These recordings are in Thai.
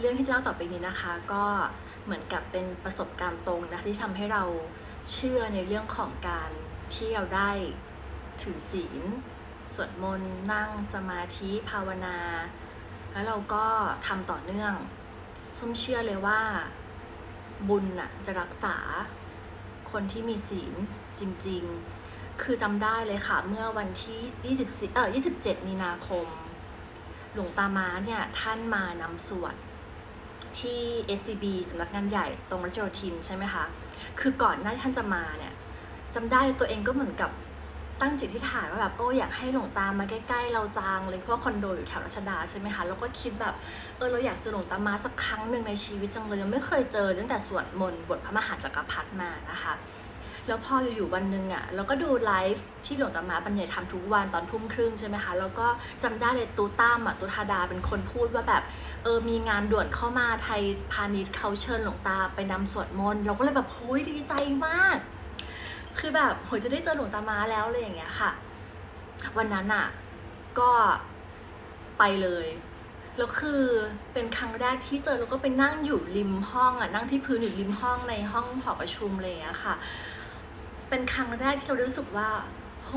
เรื่องที่จะเล่าต่อไปนี้นะคะ ก็เหมือนกับเป็นประสบการณ์ตรงนะที่ทำให้เราเชื่อในเรื่องของการที่เราได้ถือศีลสวดมนต์นั่งสมาธิภาวนา แล้วเราก็ทำต่อเนื่องส้มเชื่อเลยว่าบุญน่ะจะรักษาคนที่มีศีลจริง ๆ คือจำได้เลยค่ะ เมื่อวันที่24เอ่อ27 มีนาคม หลวงตามาเนี่ย ท่านมานำสวด ที่ SCB สำนักงานใหญ่ตรงรัชโยธินใช่ไหมคะ คือก่อนหน้าท่านจะมาเนี่ยจำได้ตัวเองก็เหมือนกับตั้งจิตที่ฐานว่าแบบโอ้อยากให้หลวงตามาใกล้ๆเราจางเลยเพราะคอนโดอยู่แถวรัชดาใช่ไหมคะแล้วก็คิดแบบเออเราอยากเจอหลวงตามาสักครั้งหนึ่งในชีวิตจังเลยยังไม่เคยเจอตั้งแต่สวดมนต์บทพระมหาจักรพรรดิมานะคะ แล้วพออยู่ๆวันหนึ่งอะ่ะเราก็ดูไลฟ์ที่หลวงตามาบรรยายธรรมทุกวันตอนทุ่มครึ่งใช่ไหมคะ แล้วก็จำได้เลยตูตั้มอะตูธาดาเป็นคนพูดว่าแบบเออมีงานด่วนเข้ามาไทยพาณิชย์เขาเชิญหลวงตาไปนำสวดมนต์เราก็เลยแบบโอ้ยดีใจมาก คือแบบโหยจะได้เจอหลวงตามาแล้วเลยอย่างเงี้ยค่ะ วันนั้นอะก็ไปเลยแล้วคือเป็นครั้งแรกที่เจอแล้วก็ไปนั่งอยู่ริมห้องอะนั่งที่พื้นอยู่ริมห้องในห้องหอประชุมเลยอะค่ะ เป็นครั้งแรกที่เรารู้สึกว่า โห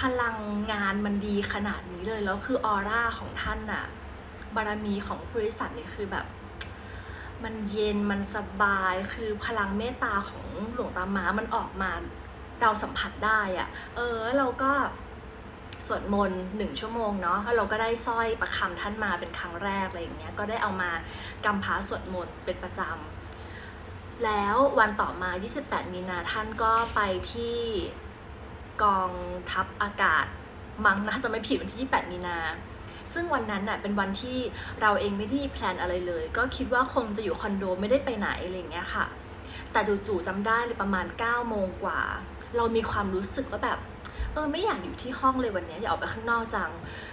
พลังงานมันดีขนาดนี้เลย แล้วคือออร่าของท่านน่ะบารมีของบริษัทนี่คือแบบ มันเย็นมันสบายคือพลังเมตตาของหลวงตาม้ามันออกมาเราสัมผัสได้อะเออเราก็สวดมนต์หนึ่งชั่วโมงเนาะแล้วเราก็ได้สร้อยประคำท่านมาเป็นครั้งแรกอะไรอย่างเงี้ยก็ได้เอามากำพ้าสวดมนต์เป็นประจำ แล้ววันต่อมา 28 มีนาท่านก็ไปที่กองทัพอากาศมั้งนะจะไม่ผิดวันที่ 28 มีนา ซึ่งวันนั้นน่ะเป็นวันที่เราเองไม่ได้มีแพลนอะไรเลย ก็คิดว่าคงจะอยู่คอนโดไม่ได้ไปไหนอะไรอย่างเงี้ยค่ะ แต่จู่ๆจำได้เลยประมาณ 9 โมงกว่า เรามีความรู้สึกว่าแบบเออไม่อยากอยู่ที่ห้องเลยวันนี้อยากออกไปข้างนอกจัง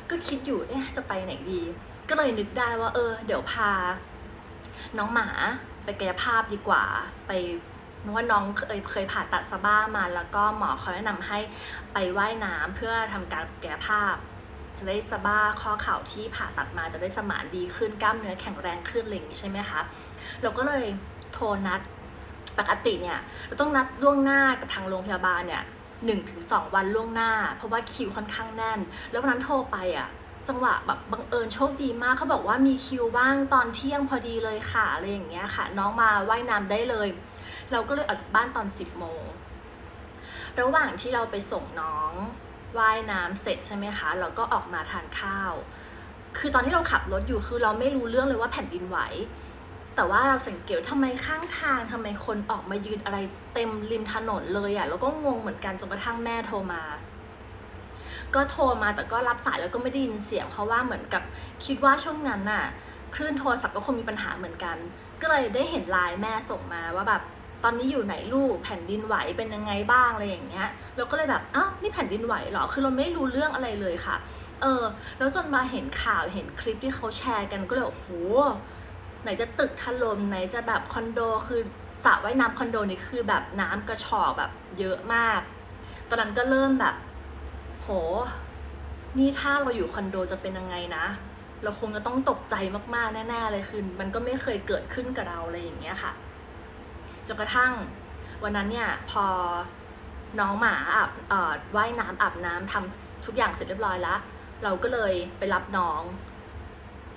ก็คิดอยู่เอ๊ะจะไปไหนดี ก็เลยนึกได้ว่า เออ เดี๋ยวพา น้องหมา ไปกายภาพดีกว่า ไปเพราะว่าน้องเคยเคยผ่าตัดสะบ้ามา แล้วก็หมอเขาแนะนำให้ไปว่ายน้ำเพื่อทำการกายภาพ จะได้สะบ้าข้อเข่าที่ผ่าตัดมาจะได้สมานดีขึ้นกล้ามเนื้อแข็งแรงขึ้นอะไรอย่างนี้ใช่ไหมคะเราก็เลยโทรนัดปกติเนี่ยเราต้องนัดล่วงหน้ากับทางโรงพยาบาลเนี่ยหนึ่งถึงสองวันล่วงหน้า เพราะว่าคิวค่อนข้างแน่น แล้ววันนั้นโทรไปอะ จังหวะแบบบังเอิญโชคดีมากเขาบอกว่ามีคิวว่างตอนเที่ยงพอดีเลยค่ะอะไรอย่างเงี้ยค่ะ น้องมาว่ายน้ำได้เลย เราก็เลยออกจากบ้านตอน 10โมงระหว่างที่เราไปส่งน้องว่ายน้ำเสร็จใช่ไหมคะ เราก็ออกมาทานข้าว คือตอนที่เราขับรถอยู่คือเราไม่รู้เรื่องเลยว่าแผ่นดินไหว แต่ว่าเราสังเกตว่าทำไมข้างทางทำไมคนออกมายืนอะไรเต็มริมถนนเลยอะ่ะแล้วก็งงเหมือนกันจนกระทั่งแม่โทรมา ก็โทรมาแต่ก็รับสายแล้วก็ไม่ได้ยินเสียง เพราะว่าเหมือนกับคิดว่าช่วงนั้นน่ะคลื่นโทรศัพท์ก็คงมีปัญหาเหมือนกัน ก็เลยได้เห็นไลน์แม่ส่งมาว่าแบบตอนนี้อยู่ไหนลูกแผ่นดินไหวเป็นยังไงบ้างอะไรอย่างเงี้ยเราก็เลยแบบอ้าวนี่แผ่นดินไหวเหรอคือเราไม่รู้เรื่องอะไรเลยค่ะ เออ แล้วจนมาเห็นข่าวเห็นคลิปที่เขาแชร์กันก็เลยโอ้โหไหนจะตึกถล่มไหนจะแบบคอนโดคือสระว่ายน้ำคอนโดนี่คือแบบน้ำกระชอกแบบเยอะมาก ตอนนั้นก็เริ่มแบบ โห นี่ถ้าเราอยู่คอนโดจะเป็นยังไงนะ เราคงจะต้องตกใจมากๆ แน่ๆเลยคือมันก็ไม่เคยเกิดขึ้นกับเราอะไรอย่างเงี้ยค่ะจนกระทั่งวันนั้นเนี่ยพอน้องหมาอาบว่ายน้ำอาบน้ำทำทุกอย่างเสร็จเรียบร้อยแล้ว เราก็เลยไปรับน้อง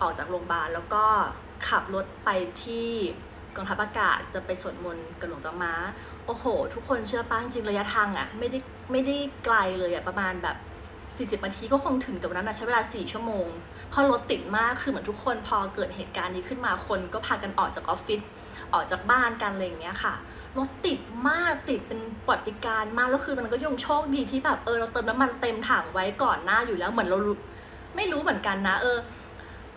ออกจากโรงพยาบาลแล้วก็ขับรถไปที่ กองทัพอากาศจะไปสวดมนต์กับหลวงตาม้า โอ้โห ทุกคนเชื่อป้าจริงระยะทางอะ่ะไม่ได้ไม่ได้ไกลเลยอะ่ะประมาณแบบ 40นาทีก็คงถึงแต่วันนั้นนะใช้เวลา 4 ชั่วโมงเพราะรถติดมากคือเหมือนทุกคนพอเกิดเหตุการณ์นี้ขึ้นมาคนก็พากันออกจากออฟฟิศออกจากบ้านกันอะไรอย่างเงี้ยค่ะรถติดมากติดเป็นปฏิการมากแล้วคือมันก็ยังโชคดีที่แบบเออเราเติมน้ำมันเต็มถังไว้ก่อนหน้าอยู่แล้วเหมือนเราไม่รู้เหมือนกันนะ เออ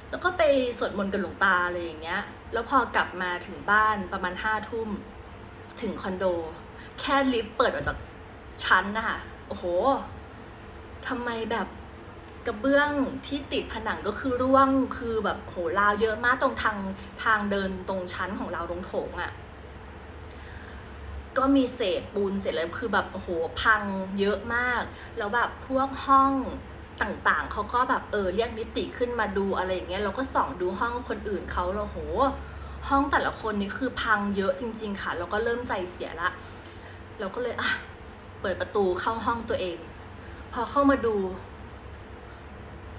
แล้วก็ไปสวดมนต์กับหลวงตาอะไรอย่างเงี้ย แล้วพอกลับมาถึงบ้านประมาณห้าทุ่ม ถึงคอนโด แค่ลิฟต์เปิดออกจากชั้นนะคะโอ้โหทำไมแบบกระเบื้องที่ติดผนังก็คือร่วงคือแบบโหราวเยอะมากตรงทางทางเดินตรงชั้นของเราตรงโถงอะ่ะก็มีเศษปูนเศษอะไรคือแบบโอ้โหพังเยอะมาก แล้วแบบพวกห้อง ต่างๆ เขาก็แบบเออเรียกนิติขึ้นมาดูอะไรอย่างเงี้ยเราก็ส่องดูห้องคนอื่นเขาเราโห ห้องแต่ละคนนี่คือพังเยอะจริง ๆ ค่ะ เราก็เริ่มใจเสียละ เราก็เลยอะเปิดประตูเข้าห้องตัวเอง พอเข้ามาดู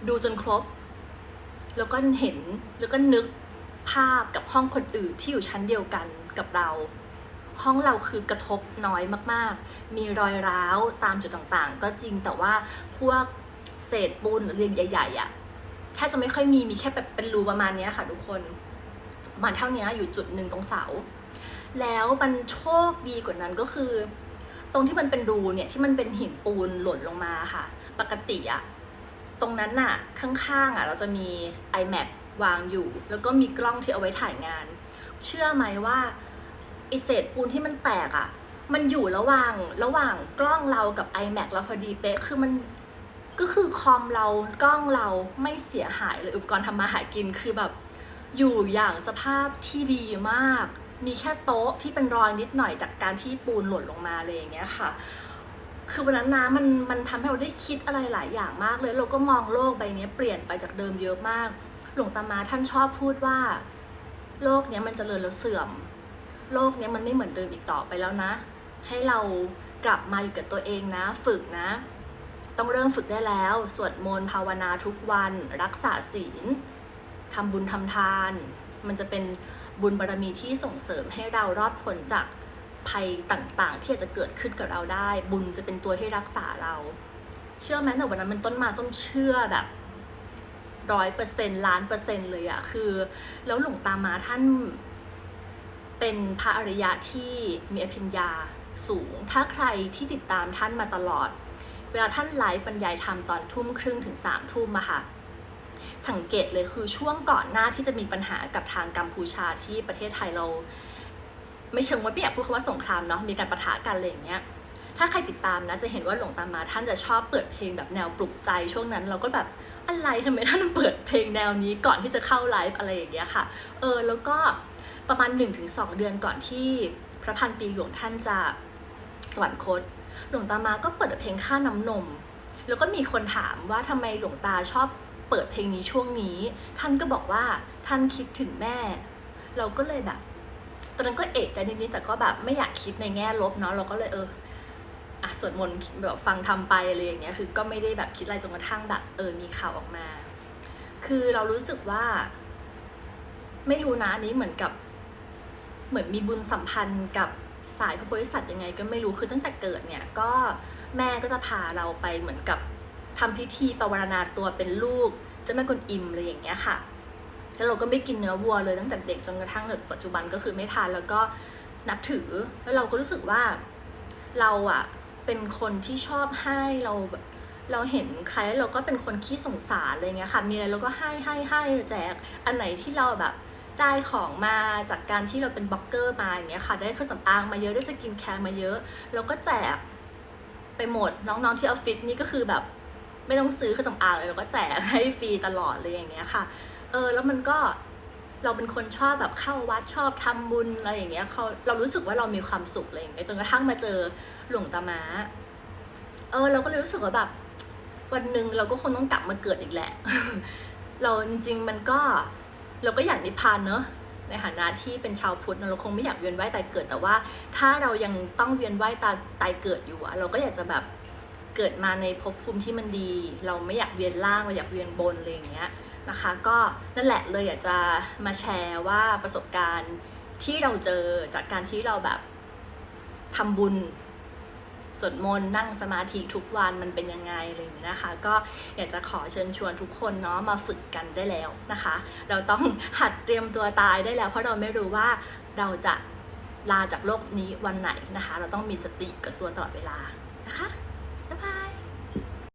ดูจนครบ แล้วก็เห็นแล้วก็นึกภาพกับห้องคนอื่นที่อยู่ชั้นเดียวกันกับเราห้องเราคือกระทบน้อยมาก ๆ มีรอยร้าวตามจุดต่างๆ ก็จริงแต่ว่าพวก เศษปูนเรียงใหญ่ๆอะ่ะแทบจะไม่ค่อยมีมีแค่แบบเป็นรูประมาณนี้ค่ะทุกคนประมาณเท่านี้อยู่จุดหนึ่งตรงเสา แล้วมันโชคดีกว่านั้นก็คือ ตรงที่มันเป็นรูเนี่ยที่มันเป็นหินปูนหล่นลงมาค่ะ ปกติอะตรงนั้นน่ะข้างๆอะเราจะมี iMac วางอยู่ แล้วก็มีกล้องที่เอาไว้ถ่ายงาน เชื่อไหมว่าไอเศษปูนที่มันแตกอะ มันอยู่ระหว่างระหว่างกล้องเรากับ iMac เราพอดีเป๊ะคือมัน ก็คือคอมเรากล้องเราไม่เสียหายเลยอุปกรณ์ทำมาหากินคือแบบอยู่อย่างสภาพที่ดีมาก มีแค่โต๊ะที่เป็นรอยนิดหน่อยจากการที่ปูนหล่นลงมาเลยอย่างเงี้ยค่ะ คือวันนั้นนะมันมันทำให้เราได้คิดอะไรหลายอย่างมากเลย เราก็มองโลกใบนี้เปลี่ยนไปจากเดิมเยอะมาก หลวงตามาท่านชอบพูดว่า โลกนี้มันจเจริญแล้วเสื่อม โลกนี้มันไม่เหมือนเดิมอีกต่อไปแล้วนะ ให้เรากลับมาอยู่กับตัวเองนะ ฝึกนะ ต้องเริ่มฝึกได้แล้ว สวดมนต์ภาวนาทุกวัน รักษาศีลทำบุญทำทาน มันจะเป็นบุญบารมีที่ส่งเสริมให้เรารอดพ้นจากภัยต่างๆ ที่อาจจะเกิดขึ้นกับเราได้ บุญจะเป็นตัวที่รักษาเรา เชื่อไหมแต่วันนั้นมันต้นมาส้มเชื่อแบบร้อยเปอร์เซ็นล้านเปอร์เซ็นเลยอะคือ แล้วหลวงตามาท่านเป็นพระอริยะที่มีอภิญญาสูง ถ้าใครที่ติดตามท่านมาตลอด เวลาท่านไลฟ์บรรยายธรรมตอนทุ่มครึ่งถึงสามทุ่มอะค่ะ สังเกตเลยคือช่วงก่อนหน้าที่จะมีปัญหากับทางกัมพูชาที่ประเทศไทยเรา ไม่เชิงว่าไม่อยากพูดคำว่าสงครามเนาะมีการประทะกันอะไรอย่างเงี้ยถ้าใครติดตามนะจะเห็นว่าหลวงตามาท่านจะชอบเปิดเพลงแบบแนวปลุกใจช่วงนั้นเราก็แบบอะไรทำไมท่านเปิดเพลงแนวนี้ก่อนที่จะเข้าไลฟ์อะไรอย่างเงี้ยค่ะ เออแล้วก็ประมาณ 1-2 เดือนก่อนที่พระพันปีหลวงท่านจะสวรรคต หลวงตามาก็เปิดเพลงค่าน้ำนม แล้วก็มีคนถามว่าทำไมหลวงตาชอบเปิดเพลงนี้ช่วงนี้ ท่านก็บอกว่าท่านคิดถึงแม่ เราก็เลยแบบ ตอนนั้นก็เอะใจนิดๆแต่ก็แบบไม่อยากคิดในแง่ลบเนาะเราก็เลยเอออะสวดมนต์แบบฟังทำไปอะไรอย่างเงี้ยคือก็ไม่ได้แบบคิดอะไรจนกระทั่งแบบเออมีข่าวออกมา คือเรารู้สึกว่า ไม่รู้นะอันนี้เหมือนกับ เหมือนมีบุญสัมพันธ์กับ สายพระโพธิสัตว์ยังไงก็ไม่รู้คือตั้งแต่เกิดเนี่ยก็แม่ก็จะพาเราไปเหมือนกับทำพิธีปวารณาตัวเป็นลูกเจ้าแม่กวนอิมอะไรอย่างเงี้ยค่ะ แล้วเราก็ไม่กินเนื้อวัวเลยตั้งแต่เด็กจนกระทั่งในปัจจุบันก็คือไม่ทานแล้วก็นับถือแล้วเราก็รู้สึกว่าเราอะเป็นคนที่ชอบให้เราแบบเราเห็นใครเราก็เป็นคนขี้สงสารอะไรเงี้ยค่ะมีอะไรเราก็ให้ให้ให้แจกอันไหนที่เราแบบ ได้ของมาจากการที่เราเป็นบล็อกเกอร์มาอย่างเงี้ยค่ะ ได้เครื่องสำอางมาเยอะได้สกินแคร์มาเยอะเราก็แจกไปหมดน้องๆที่ออฟฟิศนี่ก็คือแบบไม่ต้องซื้อเครื่องสำอางเลยเราก็แจกให้ฟรีตลอดเลยอย่างเงี้ยค่ะ เออแล้วมันก็เราเป็นคนชอบแบบเข้าวัดชอบทำบุญอะไรอย่างเงี้ยเขาเรารู้สึกว่าเรามีความสุขอะไรอย่างเงี้ยจนกระทั่งมาเจอหลวงตามาเออ เราก็เลยรู้สึกว่าแบบ วันหนึ่งเราก็คงต้องกลับมาเกิดอีกแหละ เราจริง ๆ มันก็ เราก็อยากนิพพานเนอะในฐานะที่เป็นชาวพุทธเนอะเราคงไม่อยากเวียนว่ายตายเกิดแต่ว่า ถ้าเรายังต้องเวียนว่ายตายตายเกิดอยู่อะเราก็อยากจะแบบเกิดมาในภพภูมิที่มันดี เราไม่อยากเวียนล่างเราอยากเวียนบนอะไรอย่างเงี้ยนะคะก็นั่นแหละเลยอยากจะมาแชร์ว่าประสบการณ์ที่เราเจอจากการที่เราแบบทำบุญ สวดมนต์นั่งสมาธิทุกวันมันเป็นยังไงอะไรอย่างนี้นะคะ ก็อยากจะขอเชิญชวนทุกคนเนาะมาฝึกกันได้แล้วนะคะ เราต้องหัดเตรียมตัวตายได้แล้ว เพราะเราไม่รู้ว่าเราจะลาจากโลกนี้วันไหนนะคะ เราต้องมีสติกับตัวตลอดเวลานะคะ